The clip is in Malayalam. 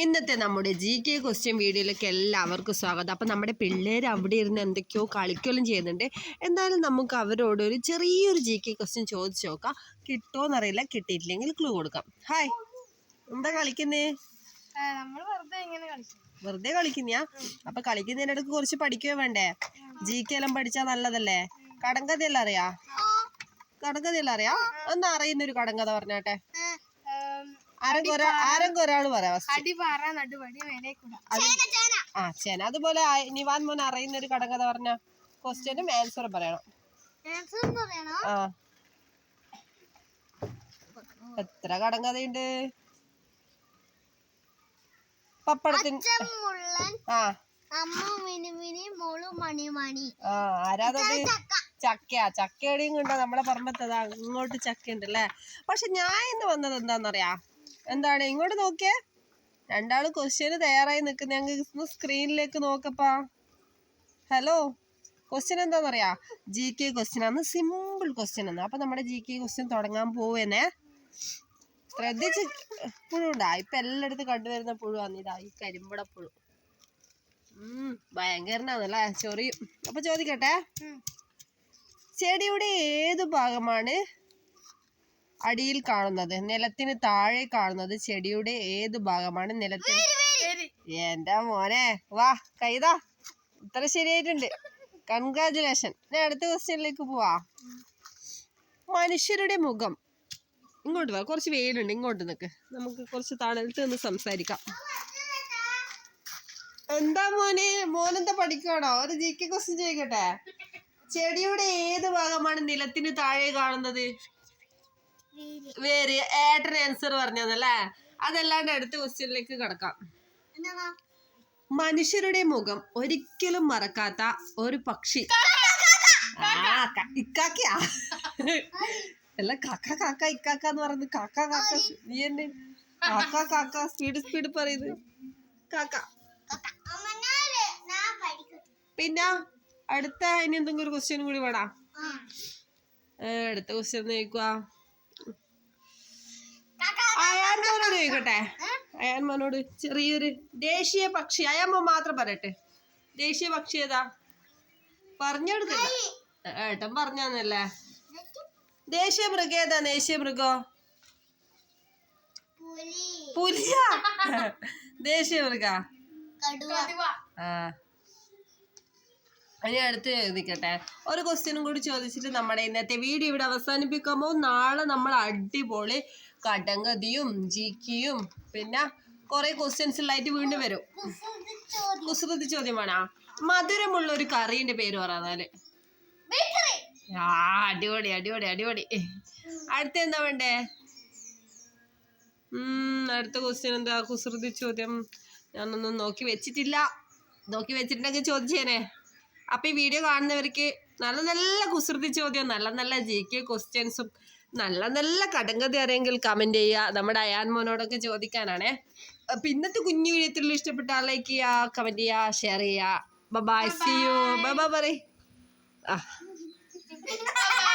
ഇന്നത്തെ നമ്മുടെ ജി കെ ക്വസ്റ്റ്യൻ വീഡിയോയിലേക്ക് എല്ലാവർക്കും സ്വാഗതം. അപ്പം നമ്മുടെ പിള്ളേർ അവിടെ ഇരുന്ന് എന്തൊക്കെയോ കളിക്കുകയും ചെയ്യുന്നുണ്ട്. എന്തായാലും നമുക്ക് അവരോട് ഒരു ചെറിയൊരു ജി കെ ക്വസ്റ്റ്യൻ ചോദിച്ചു നോക്കാം. കിട്ടുമോയെന്നറിയില്ല കിട്ടിയിട്ടില്ലെങ്കിൽ ക്ലൂ കൊടുക്കാം. ഹായ് എന്താ കളിക്കുന്നേ? വെറുതെ കളിക്കുന്നയാ? അപ്പൊ കളിക്കുന്നതിനിടക്ക് കുറച്ച് പഠിക്കുകയോ വേണ്ടേ? ജി കെ എല്ലാം പഠിച്ചാൽ നല്ലതല്ലേ? കടങ്കഥയെല്ലാം അറിയാ? കടങ്കഥയെല്ലാം അറിയാ? ഒന്ന് അറിയുന്ന ഒരു കടങ്കഥ പറഞ്ഞാട്ടെ. ആരെങ്കിലും ഒരാ ആരെങ്കിലും ഒരാൾ പറയാം first. അടിപാറ നടുവടി മേലെ കൂട. ആ ചേന. അതുപോലെ നിവാൻ മോൻ അറിയുന്ന ഒരു കടകഥ പറഞ്ഞ ക്വസ്റ്റ്യനും ആൻസറും പറയണം. ആ. എത്ര കടങ്കഥയുണ്ട് പപ്പടത്തിന് ആ. അമ്മ മിനിമിനി മോളു മണിമണി ആ ആരാധത് ചക്കയാ ചക്ക. എവിടെയും കണ്ടോ നമ്മളെ പറമ്പത്തതാ ഇങ്ങോട്ട് ചക്ക ഉണ്ടല്ലേ പക്ഷെ ഞാൻ ഇന്ന് വന്നത് എന്താന്നറിയാ? എന്താണ്? ഇങ്ങോട്ട് നോക്കിയേ. രണ്ടാൾ ക്വസ്റ്റ്യന് തയ്യാറായി നിൽക്കുന്ന. ഞങ്ങൾ സ്ക്രീനിലേക്ക് നോക്കപ്പാ. ഹലോ ക്വസ്റ്റ്യൻ എന്താണെന്നറിയാ ജി കെ ക്വസ്റ്റ്യൻ ആണ്. സിമ്പിൾ ക്വസ്റ്റ്യൻ ആണ്. അപ്പം നമ്മുടെ ജി കെ ക്വസ്റ്റ്യൻ തുടങ്ങാൻ പോവേനെ ശ്രദ്ധിച്ച് പുഴുണ്ടാ. ഇപ്പം എല്ലായിടത്തും കണ്ടുവരുന്ന പുഴുവാണ് ഇതാ ഈ കരിമ്പട പുഴു. ഭയങ്കരനാന്നല്ലേ? ഭയങ്കരനാണല്ലേ ചൊറിയും അപ്പൊ ചോദിക്കട്ടെ. ചെടിയുടെ ഏത് ഭാഗമാണ് അടിയിൽ കാണുന്നത്. നിലത്തിന് താഴെ കാണുന്നത് ചെടിയുടെ ഏത് ഭാഗമാണ്? നിലത്തിന് എന്റെ മോനെ. വാ കൈതാ ഇത്ര ശരിയായിട്ടുണ്ട്. കൺഗ്രാചുലേഷൻ ഞാൻ അടുത്ത ക്വസ്റ്റ്യനിലേക്ക് പോവാ. മനുഷ്യരുടെ മുഖം. ഇങ്ങോട്ട് വാ കുറച്ച് വെയിലുണ്ട്. ഇങ്ങോട്ട് നിൽക്ക് നമുക്ക് കുറച്ച് തണലത്ത് നിന്ന് സംസാരിക്കാം. എന്താ മോനെ? മോനെന്താ പഠിക്കണോ ഒരു ജി കെ ക്വസ്റ്റ്യൻ ചോദിക്കട്ടെ. ചെടിയുടെ ഏത് ഭാഗമാണ് നിലത്തിന് താഴെ കാണുന്നത്? വേര്. ഏട്ടൻ ആൻസർ പറഞ്ഞതല്ലേ? അതെല്ലാം അടുത്ത ക്വസ്റ്റ്യനിലേക്ക് കിടക്കാം. മനുഷ്യരുടെ മുഖം ഒരിക്കലും മറക്കാത്ത ഒരു പക്ഷി. ആ ഇക്കാക്കയാ. അല്ല കാക്ക കാക്ക ഇക്കാക്ക എന്ന് പറയുന്നത് കാക്ക കാക്ക. നീ എന്നെ കാക്ക കാക്ക. സ്പീഡ് സ്പീഡ് പറയുന്നത് കാക്ക. പിന്നെ അടുത്ത ഇനി എന്തെങ്കിലും ഒരു ക്വസ്റ്റ്യൻ കൂടി വേടാ അടുത്ത ക്വസ്റ്റ്യൻ ചോദിക്കുക അയാൻ മോനോട് ചോദിക്കട്ടെ? അയാൻമാനോട് ചെറിയൊരു ദേശീയ പക്ഷി അയാമ്മ മാത്രം പറയട്ടെ. ദേശീയ പക്ഷി ഏതാ? പറഞ്ഞെടുക്കണ്ട ഏട്ടൻ പറഞ്ഞല്ലേ ദേശീയ മൃഗം ഏതാ? ദേശീയ മൃഗം? പുലി. പുലിയാ? ദേശീയ മൃഗ? കടുവ. ആ. ഇനി അടുത്ത് നിൽക്കട്ടെ ഒരു ക്വസ്റ്റ്യനും കൂടി ചോദിച്ചിട്ട് നമ്മുടെ ഇന്നത്തെ വീഡിയോ ഇവിടെ അവസാനിപ്പിക്കുമ്പോൾ നാളെ നമ്മൾ അടിപൊളി കടങ്കഥയും ജിക്കിയും പിന്നെ കുറെ ക്വസ്റ്റ്യൻസ് ഉള്ളതായിട്ട് വീണ്ടും വരും. കുസൃതി ചോദ്യമാണ്. മധുരമുള്ള ഒരു കറിന്റെ പേര് പറഞ്ഞാൽ ആ അടിപൊളി അടിപൊളി അടിപൊളി. അടുത്ത എന്താ വേണ്ടേ? ഉം, അടുത്ത ക്വസ്റ്റ്യൻ എന്താ? കുസൃതി ചോദ്യം. ഞാനൊന്നും നോക്കി വെച്ചിട്ടില്ല. നോക്കി വെച്ചിട്ടുണ്ടെങ്കിൽ ചോദിച്ചേനെ. അപ്പൊ ഈ വീഡിയോ കാണുന്നവർക്ക് നല്ല നല്ല കുസൃതി ചോദ്യം നല്ല നല്ല ജി കെ ക്വസ്റ്റ്യൻസും നല്ല നല്ല കടങ്കഥ അറിയെങ്കിൽ കമന്റ് ചെയ്യുക. നമ്മുടെ അയാൻ മോനോടൊക്കെ ചോദിക്കാനാണേ. അപ്പൊ ഇന്നത്തെ കുഞ്ഞു വീഡിയോത്തിൽ ഇഷ്ടപ്പെട്ട ലൈക്ക് ചെയ്യുക കമന്റ് ചെയ്യുക ഷെയർ ചെയ്യുക. Bye see you bye bye പറയ്. ആ